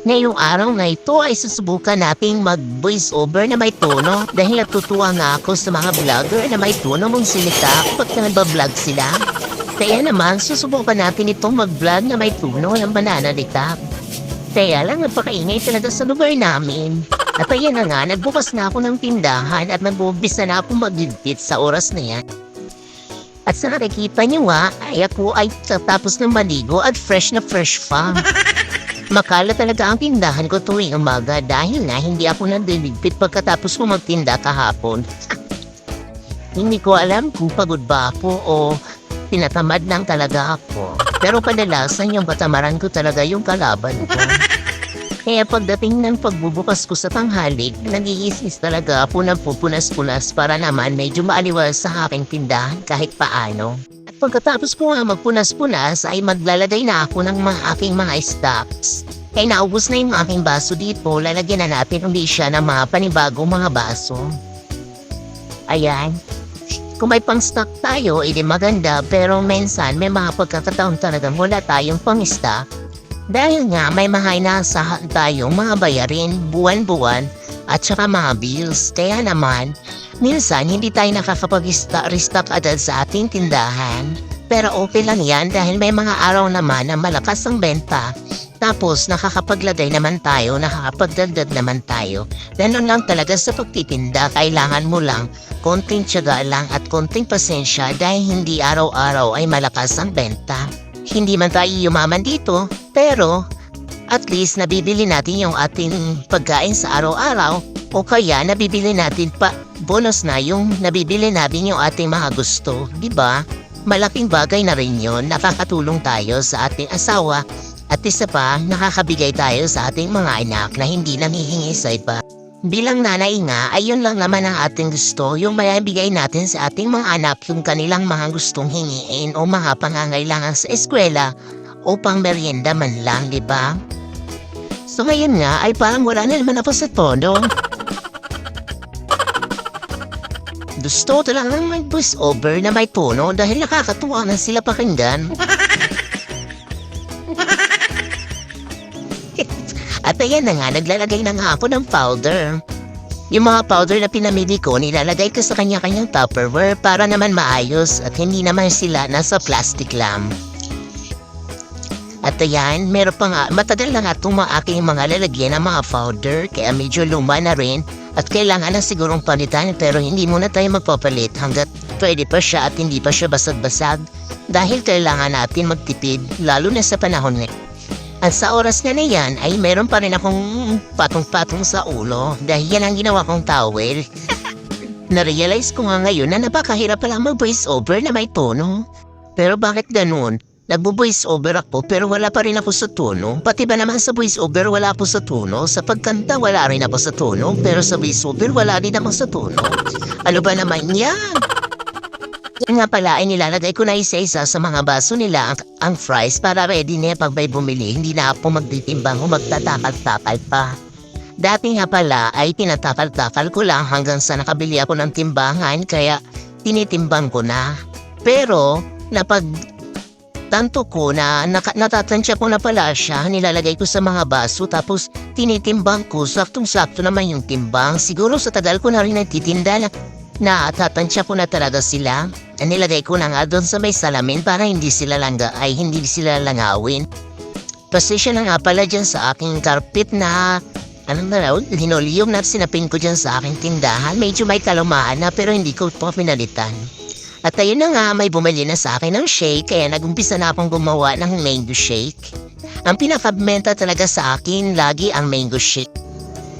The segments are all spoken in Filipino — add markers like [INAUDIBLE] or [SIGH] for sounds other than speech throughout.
Ngayong araw na ito ay susubukan nating mag-voice over na may tono dahil natutuwa nga ako sa mga vlogger na may tono mong silita kapag nagbablog sila. Kaya naman, susubukan natin itong mag-vlog na may tono ng banana nita. Kaya lang, napakaingay talaga sa lugar namin. At ayan na nga, nagbukas na ako ng tindahan at nag-umpisa na ako magligpit sa oras na yan. At sa nakikita niyo nga, ay ako ay tapos ng maligo at fresh na fresh pa. [LAUGHS] Makala talaga ang tindahan ko tuwing umaga dahil nga hindi ako nadiligpit pagkatapos ko magtinda kahapon. [LAUGHS] hindi ko alam kung pagod ba ako o tinatamad lang talaga ako. Pero kadalasan yung katamaran ko talaga yung kalaban ko. [LAUGHS] Kaya pagdating ng pagbubukas ko sa tanghali, nag-iisis talaga ako ng pupunas-punas para naman medyo maaliwas sa aking tindahan kahit paano. At pagkatapos ko nga magpunas-punas ay maglalagay na ako ng mga aking mga stocks. Kaya naubos na yung aking baso dito, lalagyan na natin ulit siya ng mga panibagong mga baso. Ayan. Kung may pang-stock tayo, edi maganda pero minsan may mga pagkakataon talagang wala tayong pang-stock. Dahil nga may mga inaasahan tayong mga bayarin buwan-buwan at saka mga bills. Kaya naman, minsan hindi tayo nakakapag-restock agad sa ating tindahan. Pero okay lang yan dahil may mga araw naman na malakas ang benta. Tapos nakakapaglagay naman tayo, nakakapagdagdag naman tayo. Ganon lang talaga sa pagtitinda, kailangan mo lang konting tiyaga lang at konting pasensya dahil hindi araw-araw ay malakas ang benta. Hindi man tayo yumaman dito, pero at least nabibili natin yung ating pagkain sa araw-araw o kaya nabibili natin pa bonus na yung nabibili natin yung ating mga gusto, di ba? Malaking bagay na rin yun, nakakatulong tayo sa ating asawa at isa pa, nakakabigay tayo sa ating mga anak na hindi nanghihingi sa iba. Bilang nanay nga, ay yun lang naman ang ating gusto, yung mayabigay natin sa ating mga anak yung kanilang mga gustong hingiin o mga pangangailangan sa eskwela o pang merienda man lang, di ba? So ngayon nga, ay parang wala na naman ako sa tono. Gusto ko lang may voice over na may tono dahil nakakatuwa na sila pakinggan. [LAUGHS] ayan na nga, naglalagay na nga ako ng powder. Yung mga powder na pinamili ko, nilalagay ko sa kanya-kanyang tupperware para naman maayos at hindi naman sila nasa plastic lang. At ayan, meron pa nga, matagal na nga itong mga aking mga lalagyan ng mga powder kaya medyo luma na rin at kailangan na sigurong palitan pero hindi muna tayo magpapalit hanggat pwede pa siya at hindi pa siya basag-basag dahil kailangan natin magtipid lalo na sa panahon ngayon. At sa oras nga na yan ay meron pa rin akong patong-patong sa ulo dahil yan ang ginawa kong towel. [LAUGHS] Na-realize ko nga ngayon na napakahirap pala mag-voice over na may tono. Pero bakit ganun? Nagbo-voice over ako pero wala pa rin ako sa tono. Pati ba naman sa voice over wala ako sa tono? Sa pagkanta wala rin ako sa tono pero sa voice over wala din ako sa tono. Ano ba naman yan? Yan nga pala ay nilalagay ko na isa-isa sa mga baso nila ang, ang fries para ready na pag may bumili. Hindi na ako magtitimbang o magtatakal-takal pa. Dati nga pala ay tinatakal-takal ko lang hanggang sa nakabili ako ng timbangan kaya tinitimbang ko na. Pero napag tanto ko na naka, natatansya ko na pala siya, nilalagay ko sa mga baso tapos tinitimbang ko, saktong-sakto naman yung timbang. Siguro sa tagal ko na rin nagtitinda na natatansya ko na talaga sila. Nilagay ko na nga doon sa may salamin para hindi sila langga ay hindi sila langawin. Pasensya na nga pala dyan sa aking carpet na ano na raw, linoleum na sinapin ko dyan sa aking tindahan. Medyo may kalumaan na pero hindi ko po pinalitan. At ayun na nga, may bumili na sa akin ng shake kaya nagumpisa na akong gumawa ng mango shake. Ang pinakabenta talaga sa akin lagi ang mango shake.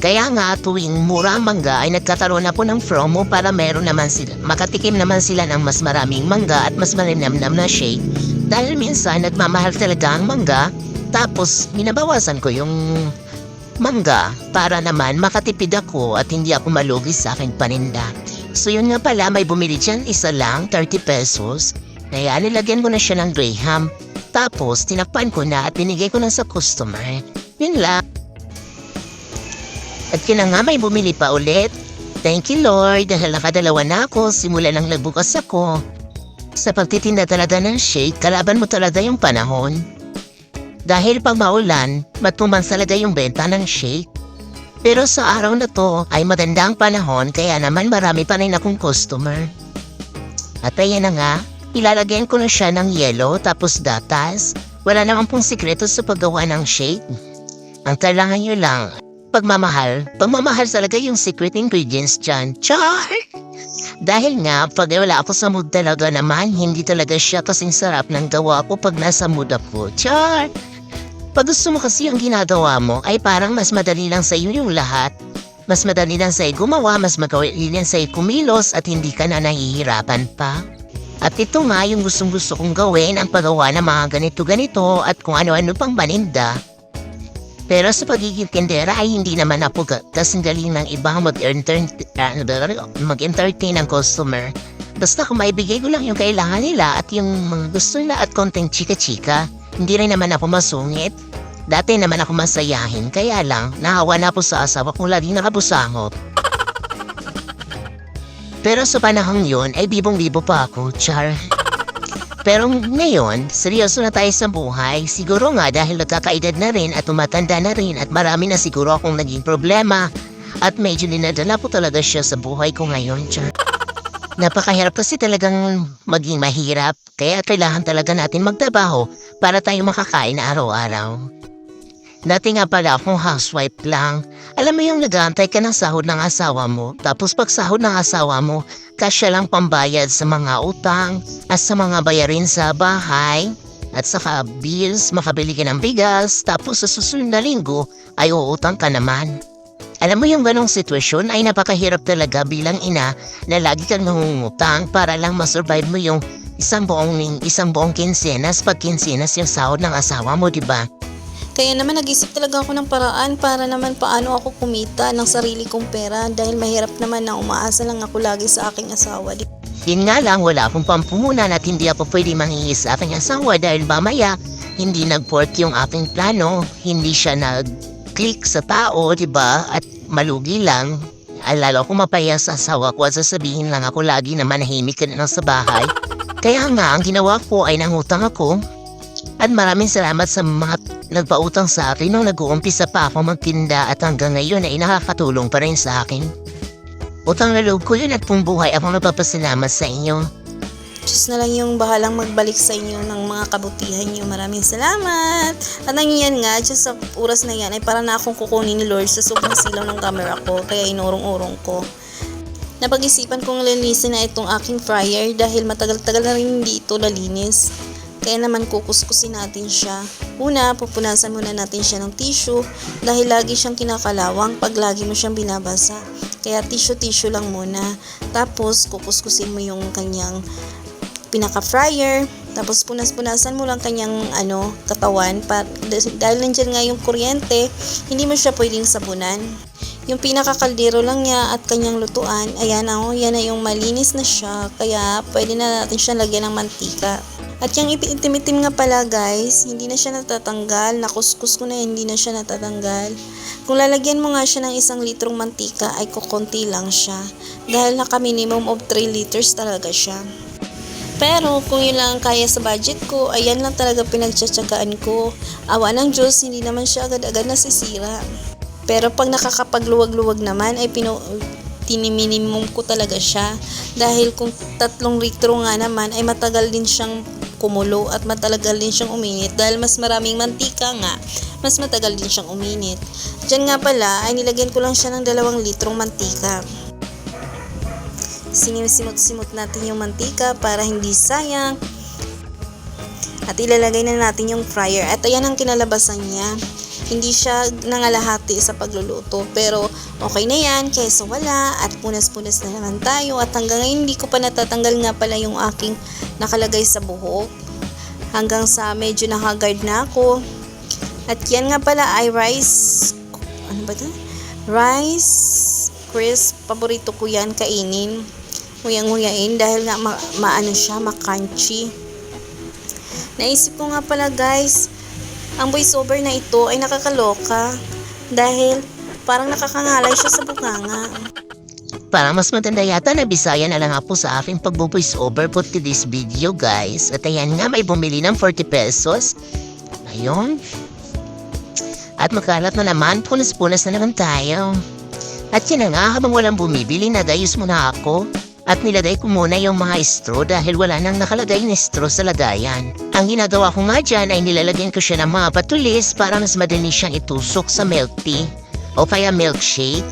Kaya nga tuwing mura ang mangga ay nagkataroon ako ng promo para meron naman sila, makatikim naman sila ng mas maraming mangga at mas malinamnam na shake. Dahil minsan nagmamahal talaga ang mangga, tapos binabawasan ko yung mangga para naman makatipid ako at hindi ako malugi sa aking paninda. So yun nga pala, may bumili dyan isa lang, 30 pesos. Kaya nilagyan ko na siya ng Graham. Tapos tinakpan ko na at binigay ko na sa customer. Yun lang. At na nga may bumili pa ulit. Thank you Lord dahil nakadalawa na ako simula nang nagbukas ako. Sa pagtitinda talaga ng shake, kalaban mo talaga yung panahon. Dahil pag maulan, matuman talaga yung benta ng shake. Pero sa araw na to ay magandang panahon kaya naman marami pa rin akong customer. At ayan na nga, ilalagyan ko na siya ng yellow tapos gatas. Wala naman pong sikreto sa paggawa ng shake. Ang kailangan nyo lang, pagmamahal. Pagmamahal talaga yung secret ingredients dyan. Char! Dahil nga, pag wala ako sa mood talaga naman, hindi talaga siya kasing sarap ng gawa ko pag nasa mood ako. Char! Pag gusto mo kasi yung ginagawa mo, ay parang mas madali lang sa iyo yung lahat. Mas madali lang sa'yo gumawa, mas madali lang sa'yo kumilos at hindi ka na nahihirapan pa. At ito nga yung gustong gusto kong gawin ang paggawa ng mga ganito-ganito at kung ano-ano pang baninda. Pero sa pagiging tindera ay hindi naman ga- kasing galing ng ibang mag-entertain mag-entertain ng customer. Basta kung maibigay ko lang yung kailangan nila at yung mga gusto nila at konting chika-chika, hindi rin naman ako masungit. Dati naman ako masayahin, kaya lang, nahawa na po sa asawa kong lagi nakabusangot. Pero sa panahong yun, ay bibong-bibo pa ako, char. Pero ngayon, seryoso na tayo sa buhay. Siguro nga dahil nagkakaedad na rin at tumatanda na rin at marami na siguro akong naging problema. At medyo dinadala po talaga siya sa buhay ko ngayon, char. Napakahirap kasi talagang maging mahirap. Kaya kailangan talaga natin magtrabaho para tayo makakain araw-araw. Dati nga pala akong housewife lang. Alam mo yung nag-aantay ka ng sahod ng asawa mo, tapos pag sahod ng asawa mo, kasya lang pambayad sa mga utang at sa mga bayarin sa bahay at saka bills, makabili ka ng bigas, tapos sa susunod na linggo ay uutang ka naman. Alam mo yung ganong sitwasyon ay napakahirap talaga bilang ina na lagi kang nangungutang para lang masurvive mo yung isang buong isang buong kinsenas pag kinsenas yung sahod ng asawa mo, di ba? Kaya naman nag-isip talaga ako ng paraan para naman paano ako kumita ng sarili kong pera dahil mahirap naman na umaasa lang ako lagi sa aking asawa. Yun nga lang, wala akong pampumunan at hindi ako pwede mangingi sa aking asawa dahil mamaya hindi nag-work yung aking plano, hindi siya nag-click sa tao, di ba? At malugi lang. Ay, lalo akong mapaya sa asawa ko at sasabihin lang ako lagi na manahimik ka na lang sa bahay. Kaya nga, ang ginawa ko ay nangutang ako. At maraming salamat sa mga nagpautang sa akin nung nag-uumpisa pa ako magtinda at hanggang ngayon ay nakakatulong pa rin sa akin. Utang na loob ko yun at pong buhay ako nagpapasalamat sa inyo. Diyos na lang yung bahalang magbalik sa inyo ng mga kabutihan niyo. Maraming salamat. At nangyyan nga, Diyos sa oras na yan ay para na akong kukunin ni Lord sa sobrang silaw ng camera ko. Kaya inurong-urong ko. Napag-isipan kong linisin na itong aking fryer dahil matagal-tagal na rin hindi ito lalinis. Kaya naman kukuskusin natin siya. Una, pupunasan muna natin siya ng tissue dahil lagi siyang kinakalawang pag lagi mo siyang binabasa. Kaya tissue-tissue lang muna. Tapos, kukuskusin mo yung kanyang pinaka-fryer. Tapos, punas-punasan mo lang kanyang ano, katawan. Pa, dahil nandyan nga yung kuryente, hindi mo siya pwedeng sabunan. Yung pinakakaldero lang niya at kanyang lutuan, ayan o, yan na yung malinis na siya. Kaya, pwede na natin siya lagyan ng mantika. At yung itim-itim nga pala guys, hindi na siya natatanggal. Nakuskus ko na hindi na siya natatanggal. Kung lalagyan mo nga siya ng isang litrong mantika ay kukunti lang siya. Dahil naka minimum of 3 liters talaga siya. Pero kung yun lang ang kaya sa budget ko, ayan lang talaga pinagtsatsagaan ko. Awa ng Diyos, hindi naman siya agad-agad nasisira. Pero pag nakakapagluwag-luwag naman ay pinu tiniminimum ko talaga siya. Dahil kung tatlong litro nga naman ay matagal din siyang kumulo at matagal din siyang uminit dahil mas maraming mantika nga, mas matagal din siyang uminit. Diyan nga pala ay nilagyan ko lang siya ng dalawang litrong mantika. Sinisimot-simot natin yung mantika para hindi sayang. At ilalagay na natin yung fryer. At ayan ang kinalabasan niya. Hindi siya nangalahati sa pagluluto. Pero okay na yan kaysa wala. At punas-punas na naman tayo. At hanggang ngayon hindi ko pa natatanggal nga pala yung aking nakalagay sa buhok. Hanggang sa medyo nakagard na ako. At yan nga pala ay rice. Ano ba ito? Rice crisp. Paborito ko yan kainin. Nguyang-nguyain dahil nga ma- maano siya, makrunchy. Naisip ko nga pala guys, ang voiceover na ito ay nakakaloka dahil parang nakakangalay siya sa bunganga. Para mas matanda yata na bisaya na lang ako sa aking pagbo-voice over for this video guys. At ayan nga may bumili ng 40 pesos. Ayun. At makalat na naman, punas-punas na naman tayo. At yun na nga, habang walang bumibili, nagayos muna ako. At nilagay ko muna yung mga straw dahil wala nang nakalagay na straw sa lagayan. Ang ginagawa ko nga dyan ay nilalagyan ko siya ng mga patulis para mas madali siyang itusok sa milk tea o kaya milkshake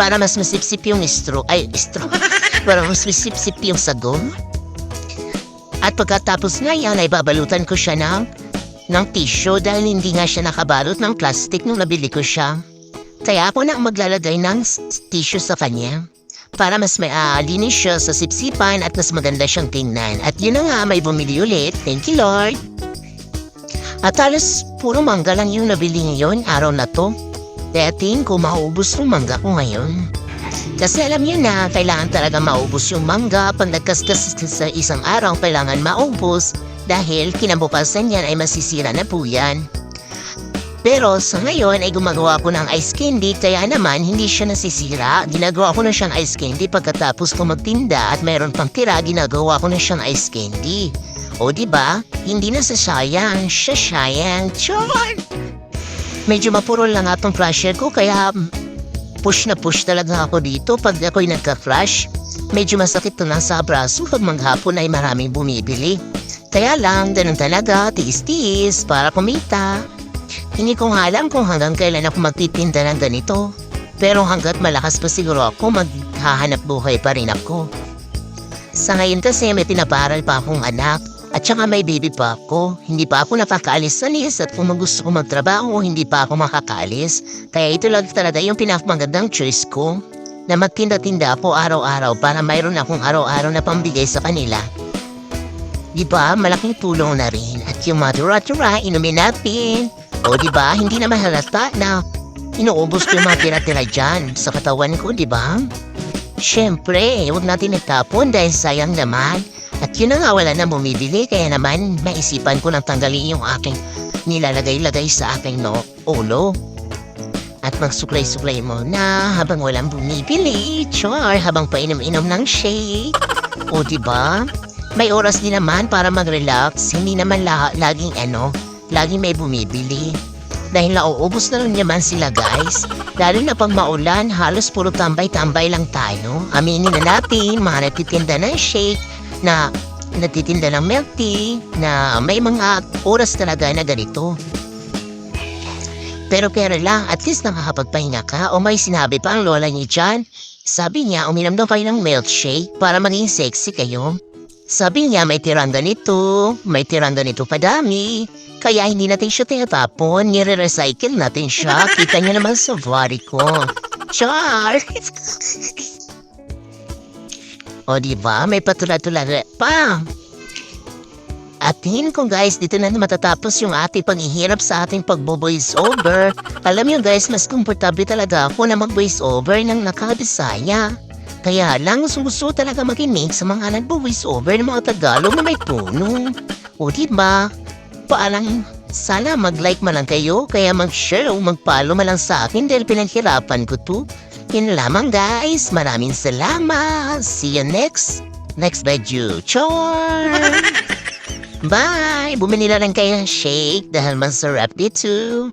para mas masipsip yung straw, ay straw, [LAUGHS] para mas masipsip yung sago. At pagkatapos nga yan ay babalutan ko siya ng, ng tissue dahil hindi nga siya nakabalot ng plastic nung nabili ko siya. Kaya ako na maglalagay ng tissue sa kanya para mas may aalinis siya sa sipsipan at mas maganda siyang tingnan. At yun na nga, may bumili ulit. Thank you, Lord. At halos puro mangga lang yung nabili ngayon, araw na to. Kaya tingin ko maubos yung mangga ko ngayon. Kasi alam niyo na, kailangan talaga maubos yung mangga. Pag nagkaskas sa isang araw, kailangan maubos. Dahil kinabukasan yan ay masisira na po yan. Pero sa ngayon ay gumagawa ko ng ice candy kaya naman hindi siya nasisira. Ginagawa ko na siyang ice candy pagkatapos ko magtinda at mayroon pang tira ginagawa ko na siyang ice candy. O di ba? Hindi na sasayang, siya sayang. Medyo mapuro lang nga tong flasher ko kaya push na push talaga ako dito pag ako'y nagka-flash. Medyo masakit to lang sa braso pag maghapon ay maraming bumibili. Kaya lang, ganun talaga, tiis-tiis para kumita. Hindi ko alam kung hanggang kailan ako magtitinda ng ganito. Pero hanggat malakas pa siguro ako, maghahanap buhay pa rin ako. Sa ngayon kasi may pinaparal pa akong anak. At saka may baby pa ako. Hindi pa ako nakakaalis-alis at kung gusto ko magtrabaho, hindi pa ako makakaalis. Kaya ito lang talaga yung pinakamagandang choice ko. Na magtinda-tinda ako araw-araw para mayroon akong araw-araw na pambigay sa kanila. Di ba, malaking tulong na rin. At yung matura-tura, inumin natin. O di ba, hindi naman halata na inuubos ko yung mga tira-tira dyan sa katawan ko, di ba? Siyempre, huwag natin itapon dahil sayang naman. At yun na nga, wala na bumibili, kaya naman maisipan ko nang tanggalin yung aking nilalagay-lagay sa aking no, ulo. At magsuklay-suklay mo na habang walang bumibili, char, habang painom-inom ng shake. O di ba? May oras din naman para mag-relax, hindi naman la- laging ano, laging may bumibili. Dahil nauubos na rin naman sila guys. Lalo na pag maulan, halos puro tambay-tambay lang tayo. Aminin na natin, mga natitinda ng shake, na natitinda ng milk tea, na may mga oras talaga na ganito. Pero pero lang, at least nakakapagpahinga ka o may sinabi pa ang lola niya dyan. Sabi niya, uminom daw kayo ng milkshake para maging sexy kayo. Sabi niya, may tiranda nito, may tiranda nito padami. Kaya hindi natin siya tinatapon, nire-recycle natin siya. Kita niya naman sa body ko. Char! [LAUGHS] o diba, may patula-tula pa. At tingin ko guys, dito na matatapos yung ating paghihirap sa ating pagbo-voice over. Alam niyo guys, mas komportable talaga ako na mag-voice over ng nakabisaya. Kaya lang suso talaga makinig sa mga nagbo-voice over ng mga Tagalog na may tono. O diba? Parang sana mag-like man lang kayo, kaya mag-share o mag-follow man lang sa akin dahil pinaghirapan ko to. Yun lamang guys, maraming salamat. See you next, next video. Char! [LAUGHS] Bye! Bumili na lang kayo ng shake dahil masarap dito.